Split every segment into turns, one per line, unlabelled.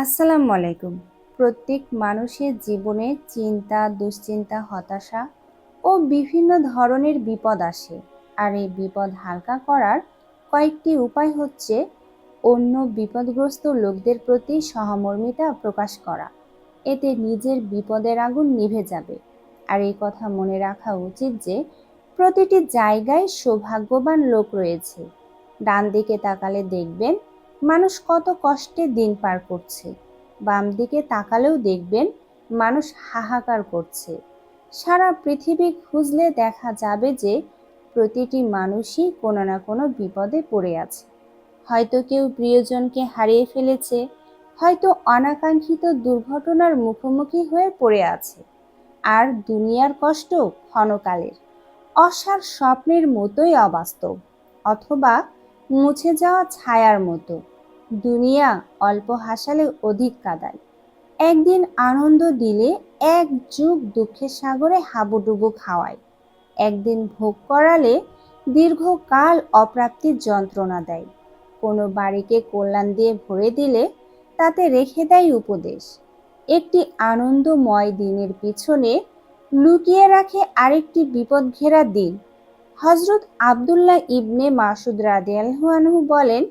আসসালামু আলাইকুম। প্রত্যেক মানুষের জীবনে চিন্তা, দুশ্চিন্তা, হতাশা ও বিভিন্ন ধরনের বিপদ আসে। আর এই বিপদ হালকা করার কয়েকটি উপায় হচ্ছে অন্য বিপদগ্রস্ত লোকদের প্রতি সহমর্মিতা প্রকাশ করা। এতে নিজের বিপদের আগুন নিভে যাবে। আর এই কথা মনে রাখা উচিত যে প্রতিটি জায়গায় সৌভাগ্যবান লোক রয়েছে। ডান দিকে তাকালে দেখবেন মানুষ কত কষ্টে দিন পার করছে। বাম দিকে তাকালেও দেখবেন মানুষ হাহাকার করছে। সারা পৃথিবী খুঁজলে দেখা যাবে যে প্রতিটি মানুষই কোনো না কোনো বিপদে পড়ে আছে। হয়তো কেউ প্রিয়জনকে হারিয়ে ফেলেছে, হয়তো অনাকাঙ্ক্ষিত দুর্ঘটনার মুখোমুখি হয়ে পড়ে আছে। আর দুনিয়ার কষ্ট ক্ষণকালের, অসার স্বপ্নের মতোই অবাস্তব, অথবা মুছে যাওয়া ছায়ার মতো। দুনিয়া অল্প হাসালে অধিক কাদায়। একদিন আনন্দ দিলে এক যুগ দুঃখের সাগরে হাবুডুবু খাওয়ায়। একদিন ভোগ করালে দীর্ঘকাল অপ্রাপ্তির যন্ত্রণা দেয়। কোনো বাড়িকে কল্যাণ দিয়ে ভরে দিলে তাতে রেখে দেয় উপদেশ। একটি আনন্দময় দিনের পিছনে লুকিয়ে রাখে আরেকটি বিপদ ঘেরা দিন। হজরত আবদুল্লাহ ইবনে মাসুদ রাদিয়ালহু বলেন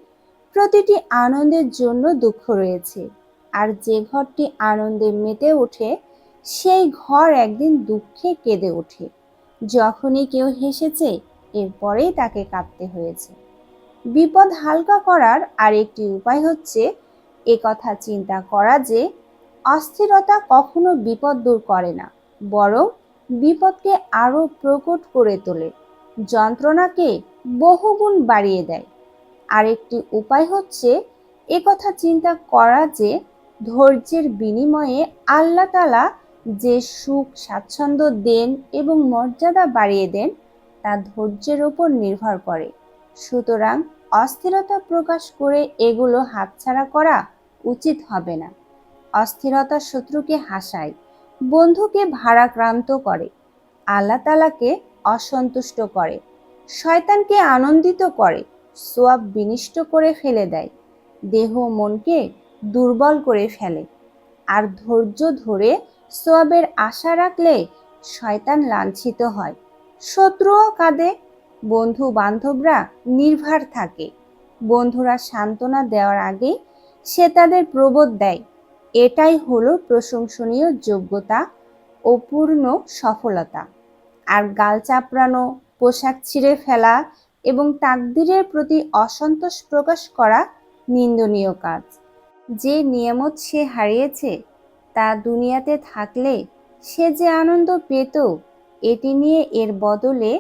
প্রতিটি আনন্দের জন্য দুঃখ রয়েছে। আর যে ঘরটি আনন্দে মেতে ওঠে, সেই ঘর একদিন দুঃখে কেঁদে ওঠে। যখনই কেউ হেসেছে, এরপরেই তাকে কাঁদতে হয়েছে। বিপদ হালকা করার আরেকটি উপায় হচ্ছে এ কথা চিন্তা করা যে, অস্থিরতা কখনো বিপদ দূর করে না, বরং বিপদকে আরও প্রকট করে তোলে। যন্ত্রণাকে বহুগুণ বাড়িয়ে দেয়। আরেকটি উপায় হচ্ছে এ কথা চিন্তা করা যে ধৈর্যের বিনিময়ে আল্লাহ তালা যে সুখ, স্বাচ্ছন্দ্য দেন এবং মর্যাদা বাড়িয়ে দেন, তা ধৈর্যের ওপর নির্ভর করে। সুতরাং অস্থিরতা প্রকাশ করে এগুলো হাতছাড়া করা উচিত হবে না। অস্থিরতা শত্রুকে হাসায়, বন্ধুকে ভারাক্রান্ত করে, আল্লাহ তালাকে অসন্তুষ্ট করে, শয়তানকে আনন্দিত করে সোয়াব বিনিষ্ট করে ফেলে দেয়। দেহ মনকে দুর্বল করে ফেলে। আর ধৈর্য ধরে সোয়াবের আশা রাখলে শয়তান লাঞ্ছিত হয়। শত্রুও কাঁদে। বন্ধু বান্ধবরা নির্ভার থাকে। বন্ধুরা সান্ত্বনা দেওয়ার আগে সে তাদের প্রবোধ দেয়। এটাই হলো প্রশংসনীয় যোগ্যতা ও পূর্ণ সফলতা। আর গাল চাপড়ানো, পোশাক ছিঁড়ে ফেলা এবং তাকদিরের প্রতি অসন্তোষ প্রকাশ করা নিন্দনীয় কাজ। যে নিয়ামত সে হারিয়েছে, তা দুনিয়াতে থাকলে সে যে আনন্দ পেত, এটি নিয়ে এর বদলে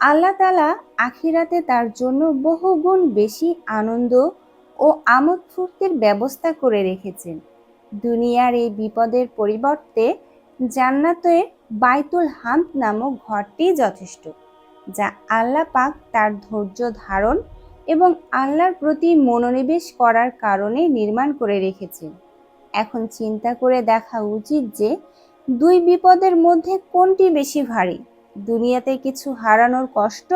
আল্লাহ তালা আখিরাতে তার জন্য বহুগুণ বেশি আনন্দ ও আমোদ ফুর্তির ব্যবস্থা করে রেখেছেন। দুনিয়ার এই বিপদের পরিবর্তে জান্নাতের বাইতুল হামদ নামক ঘরটি যথেষ্ট। যা আল্লাহ পাক তার ধৈর্য ধারণ এবং আল্লাহর প্রতি মনোনিবেশ করার কারণে নির্মাণ করে রেখেছেন। এখন চিন্তা করে দেখা উচিত যে দুই বিপদের মধ্যে কোনটি বেশি ভারী? দুনিয়াতে কিছু হারানোর কষ্ট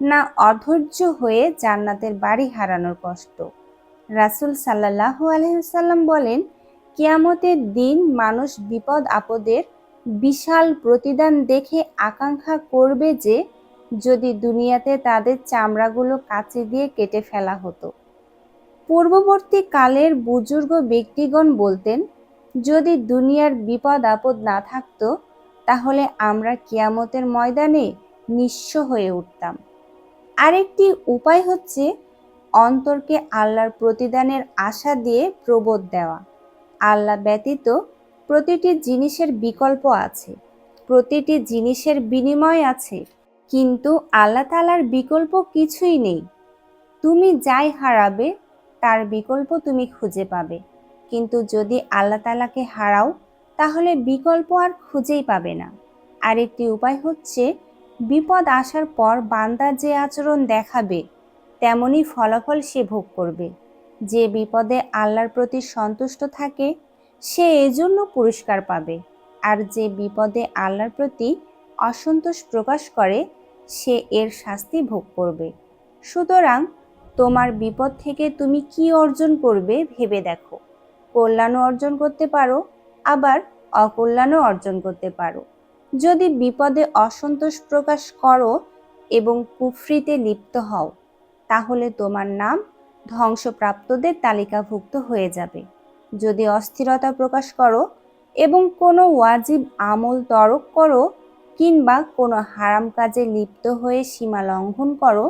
না অধৈর্য হয়ে জান্নাতের বাড়ি হারানোর কষ্ট? রাসুল সাল্লাহ আলহিসাল্লাম বলেন, কিয়ামতের দিন মানুষ বিপদ আপদের বিশাল প্রতিদান দেখে আকাঙ্ক্ষা করবে যে যদি দুনিয়াতে তাদের চামড়াগুলো কাছে দিয়ে কেটে ফেলা হতো। পূর্ববর্তী কালের বুজুর্গ ব্যক্তিগণ বলতেন, যদি দুনিয়ার বিপদ আপদ না থাকতো, তাহলে আমরা কিয়ামতের ময়দানে নিঃস্ব হয়ে উঠতাম। আরেকটি উপায় হচ্ছে অন্তরকে আল্লাহর প্রতিদানের আশা দিয়ে প্রবোধ দেওয়া। আল্লাহ ব্যতীত প্রতিটি জিনিসের বিকল্প আছে, প্রতিটি জিনিসের বিনিময় আছে। কিন্তু আল্লাহ তালার বিকল্প কিছুই নেই। তুমি যাই হারাবে, তার বিকল্প তুমি খুঁজে পাবে। কিন্তু যদি আল্লাহ তালাকে হারাও, তাহলে বিকল্প আর খুঁজেই পাবে না। আরেকটি উপায় হচ্ছে, বিপদ আসার পর বান্দা যে আচরণ দেখাবে তেমনই ফলাফল সে ভোগ করবে। যে বিপদে আল্লাহর প্রতি সন্তুষ্ট থাকে, সে এজন্য পুরস্কার পাবে। আর যে বিপদে আল্লাহর প্রতি অসন্তোষ প্রকাশ করে সে এর শাস্তি ভোগ করবে। সুতরাং তোমার বিপদ থেকে তুমি কি অর্জন করবে ভেবে দেখো। কল্যাণও অর্জন করতে পারো, আবার অকল্যাণও অর্জন করতে পারো। যদি বিপদে অসন্তোষ প্রকাশ করো এবং কুফরিতে লিপ্ত হও, তাহলে তোমার নাম ধ্বংসপ্রাপ্তদের তালিকাভুক্ত হয়ে যাবে। যদি অস্থিরতা প্রকাশ করো এবং কোনো ওয়াজিব আমল তরক করো কিংবা কোনো হারাম কাজে লিপ্ত হয়ে সীমা লঙ্ঘন করো,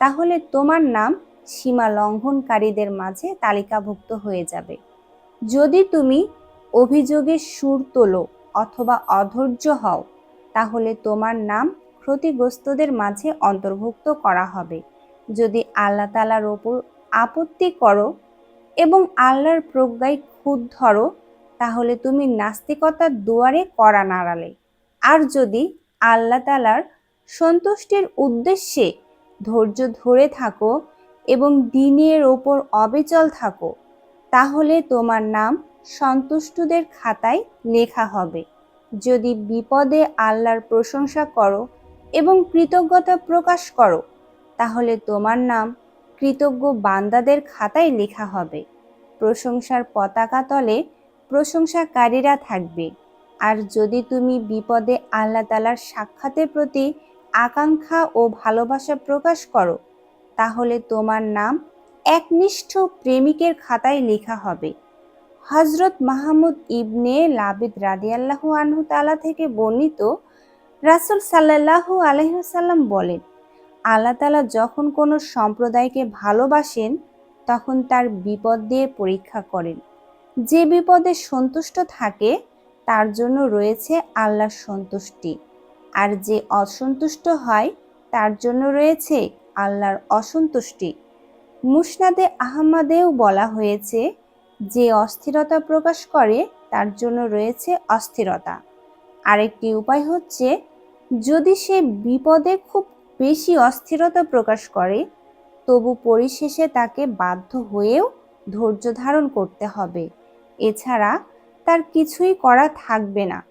তাহলে তোমার নাম সীমা লঙ্ঘনকারীদের মাঝে তালিকাভুক্ত হয়ে যাবে। যদি তুমি অভিযোগের সুর তোলো অথবা অধৈর্য হও, তাহলে তোমার নাম ক্ষতিগ্রস্তদের মাঝে অন্তর্ভুক্ত করা হবে। যদি আল্লাহ তালার ওপর আপত্তি করো এবং আল্লাহর প্রজ্ঞায় খুদ ধরো তাহলে তুমি নাস্তিকতার দুয়ারে করা নাড়ালে। আর যদি আল্লাহ তালার সন্তুষ্টির উদ্দেশ্যে ধৈর্য ধরে থাকো এবং দিনের ওপর অবিচল থাকো, তাহলে তোমার নাম সন্তুষ্টদের খাতায় লেখা হবে। যদি বিপদে আল্লাহর প্রশংসা করো এবং কৃতজ্ঞতা প্রকাশ করো, তাহলে তোমার নাম কৃতজ্ঞ বান্দাদের খাতায় লেখা হবে। প্রশংসার পতাকা তলে প্রশংসাকারীরা থাকবে। আর যদি তুমি বিপদে আল্লাহ তালার সাক্ষাতের প্রতি আকাঙ্ক্ষা ও ভালোবাসা প্রকাশ করো, তাহলে তোমার নাম একনিষ্ঠ প্রেমিকের খাতায় লেখা হবে। হজরত মাহমুদ ইবনে লাবিদ রাদিয়াল্লাহু আনহু তালা থেকে বর্ণিত রাসুল সাল্লাহু আলহিসাল্লাম বলেন, আল্লাহ তালা যখন কোনো সম্প্রদায়কে ভালোবাসেন, তখন তার বিপদ দিয়ে পরীক্ষা করেন। যে বিপদে সন্তুষ্ট থাকে তার জন্য রয়েছে আল্লাহর সন্তুষ্টি। আর যে অসন্তুষ্ট হয়, তার জন্য রয়েছে আল্লাহর অসন্তুষ্টি। মুসনাদে আহমদেও বলা হয়েছে, যে অস্থিরতা প্রকাশ করে, তার জন্য রয়েছে অস্থিরতা। আরেকটি উপায় হচ্ছে, যদি সে বিপদে খুব বেশি অস্থিরতা প্রকাশ করে, তবু পরিশেষে তাকে বাধ্য হয়েও ধৈর্য ধারণ করতে হবে। এছাড়া তার কিছুই করা থাকবে না।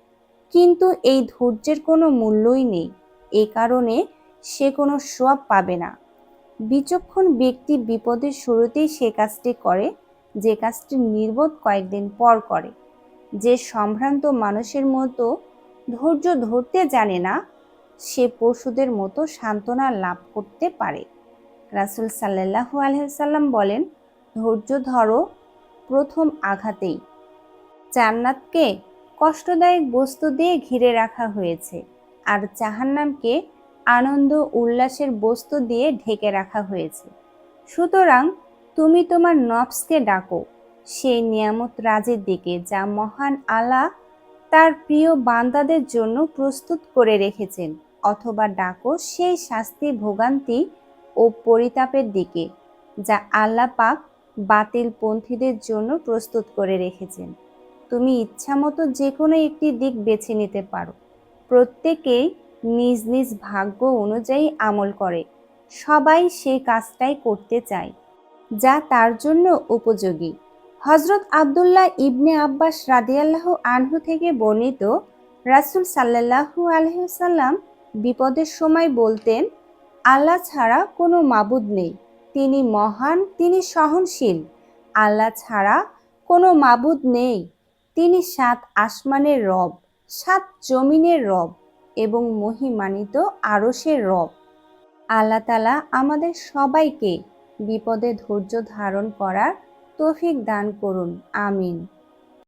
কিন্তু এই ধৈর্যের কোনো মূল্যই নেই। এ কারণে সে কোনো সোয়াব পাবে না। বিচক্ষণ ব্যক্তি বিপদের শুরুতেই সে কাজটি করে, যে কাজটি নির্বোধ কয়েকদিন পর করে। যে সম্ভ্রান্ত মানুষের মতো ধৈর্য ধরতে জানে না, সে পশুদের মতো সান্ত্বনা লাভ করতে পারে। রাসুল সাল্লাহু আলহাম বলেন, ধৈর্য ধরো প্রথম আঘাতেই। জান্নাতকে কষ্টদায়ক বস্তু দিয়ে ঘিরে রাখা হয়েছে আর জাহান্নামকে আনন্দ উল্লাসের বস্তু দিয়ে ঢেকে রাখা হয়েছে। সুতরাং তুমি তোমার নফসকে ডাকো সেই নিয়ামত রাজের দিকে যা মহান আলা তার প্রিয় বান্দাদের জন্য প্রস্তুত করে রেখেছেন, অথবা ডাকো সেই শাস্তি ভোগান্তি ও পরিতাপের দিকে যা আল্লাহ পাক বাতিল পন্থীদের জন্য প্রস্তুত করে রেখেছেন। তুমি ইচ্ছামতো যে কোনো একটি দিক বেছে নিতে পারো। প্রত্যেকেই নিজ নিজ ভাগ্য অনুযায়ী আমল করে। সবাই সেই কাজটাই করতে চায়, যা তার জন্য উপযোগী। হজরত আবদুল্লাহ ইবনে আব্বাস রাদিয়াল্লাহ আনহু থেকে বর্ণিত রাসুল সাল্লাহু আলহ্লাম বিপদের সময় বলতেন, আল্লাহ ছাড়া কোনো মাবুদ নেই। তিনি মহান, তিনি সহনশীল। আল্লাহ ছাড়া কোনো মাবুদ নেই। তিনি সাত আসমানের রব, সাত জমিনের রব এবং মহিমানিত আরসের রব। আল্লাহ তালা আমাদের সবাইকে বিপদে ধৈর্য ধারণ করার তৌফিক দান করুন, আমিন।